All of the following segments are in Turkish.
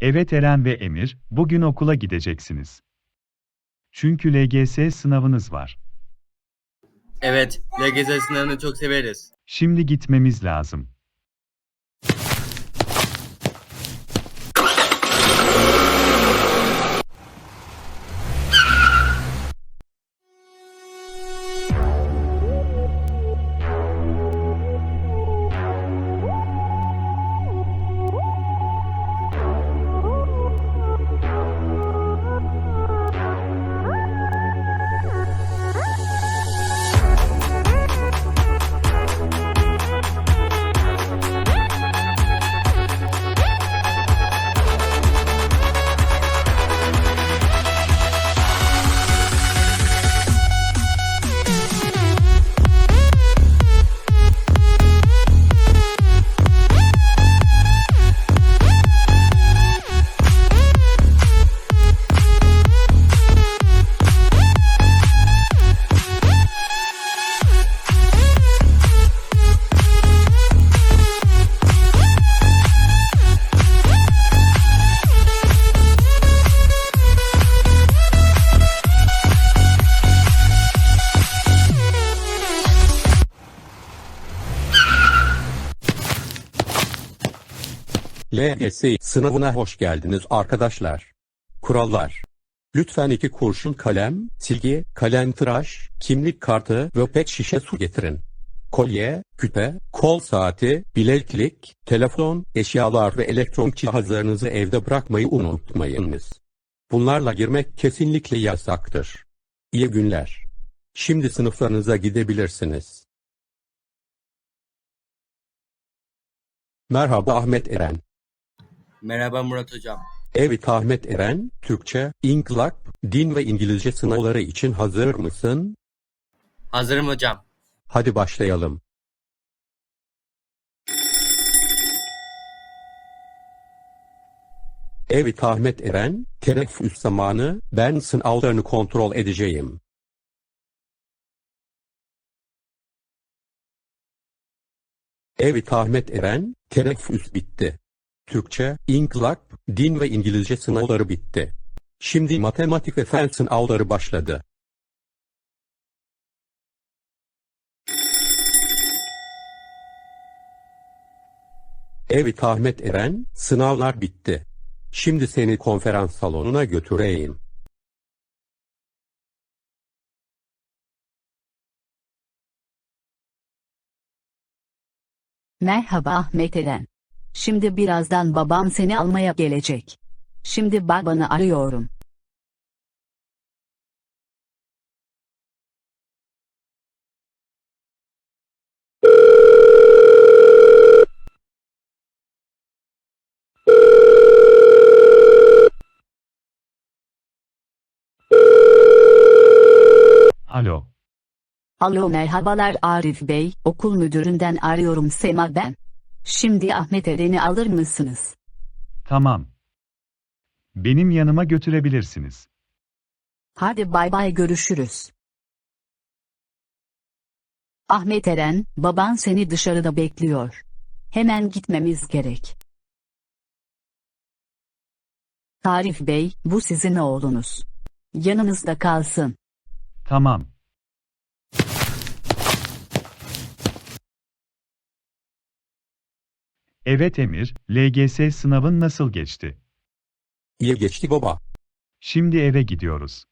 Evet Eren ve Emir, bugün okula gideceksiniz. Çünkü LGS sınavınız var. Evet, LGS sınavını çok severiz. Şimdi gitmemiz lazım. LGS sınavına hoş geldiniz arkadaşlar. Kurallar. Lütfen iki kurşun kalem, silgi, kalem tıraş, kimlik kartı ve pet şişe su getirin. Kolye, küpe, kol saati, bileklik, telefon, eşyalar ve elektronik cihazlarınızı evde bırakmayı unutmayınız. Bunlarla girmek kesinlikle yasaktır. İyi günler. Şimdi sınıflarınıza gidebilirsiniz. Merhaba Ahmet Eren. Merhaba Murat Hocam. Evet Ahmet Eren, Türkçe, İnkılap, Din ve İngilizce sınavları için hazır mısın? Hazırım hocam. Hadi başlayalım. Evet Ahmet Eren, teneffüs zamanı, ben sınavlarını kontrol edeceğim. Evet Ahmet Eren, teneffüs bitti. Türkçe, İnkılap, Din ve İngilizce sınavları bitti. Şimdi matematik ve fen sınavları başladı. Evet Ahmet Eren, sınavlar bitti. Şimdi seni konferans salonuna götüreyim. Merhaba Ahmet Eren. Şimdi birazdan babam seni almaya gelecek. Şimdi babanı arıyorum. Alo, Alo merhabalar Arif Bey, okul müdüründen arıyorum Sema ben. Şimdi Ahmet Eren'i alır mısınız? tamam. Benim yanıma götürebilirsiniz. Hadi bay bay görüşürüz. Ahmet Eren, baban seni dışarıda bekliyor. Hemen gitmemiz gerek. Tarif Bey, bu sizin oğlunuz. Yanınızda kalsın. Tamam. Evet Emir, LGS sınavın nasıl geçti? İyi geçti baba. Şimdi eve gidiyoruz.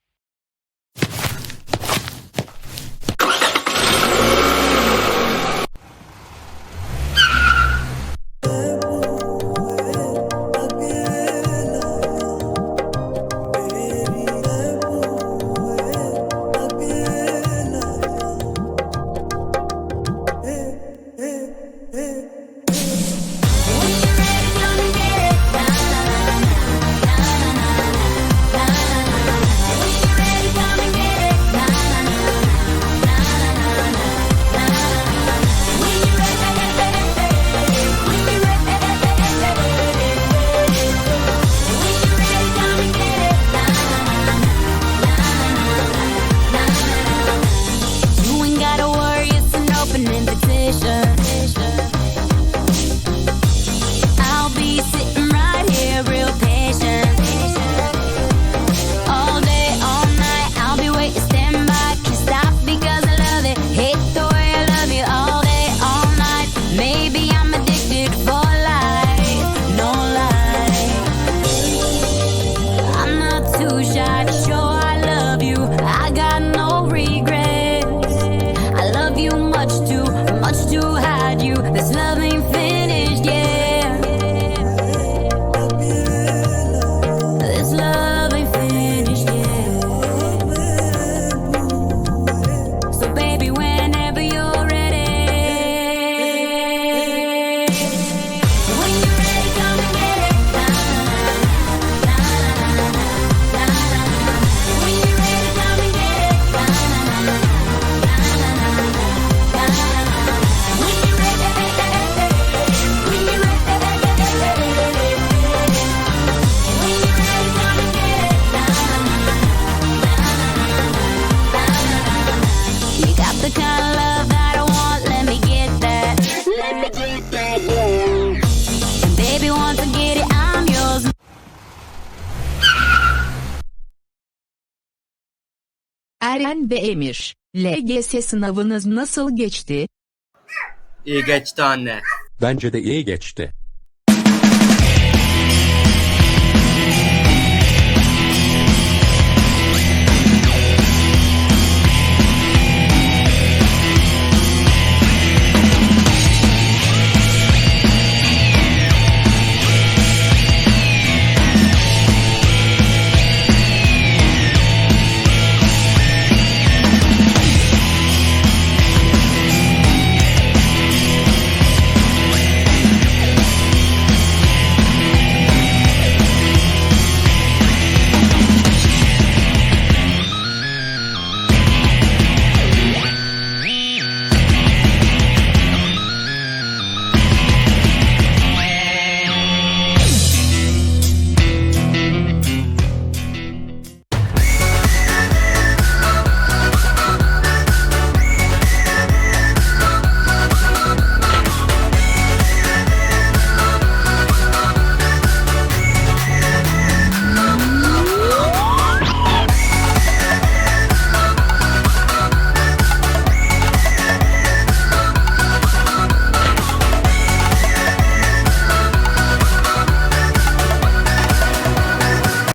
too shy Eren ve Emir, LGS sınavınız nasıl geçti? İyi geçti anne. Bence de iyi geçti.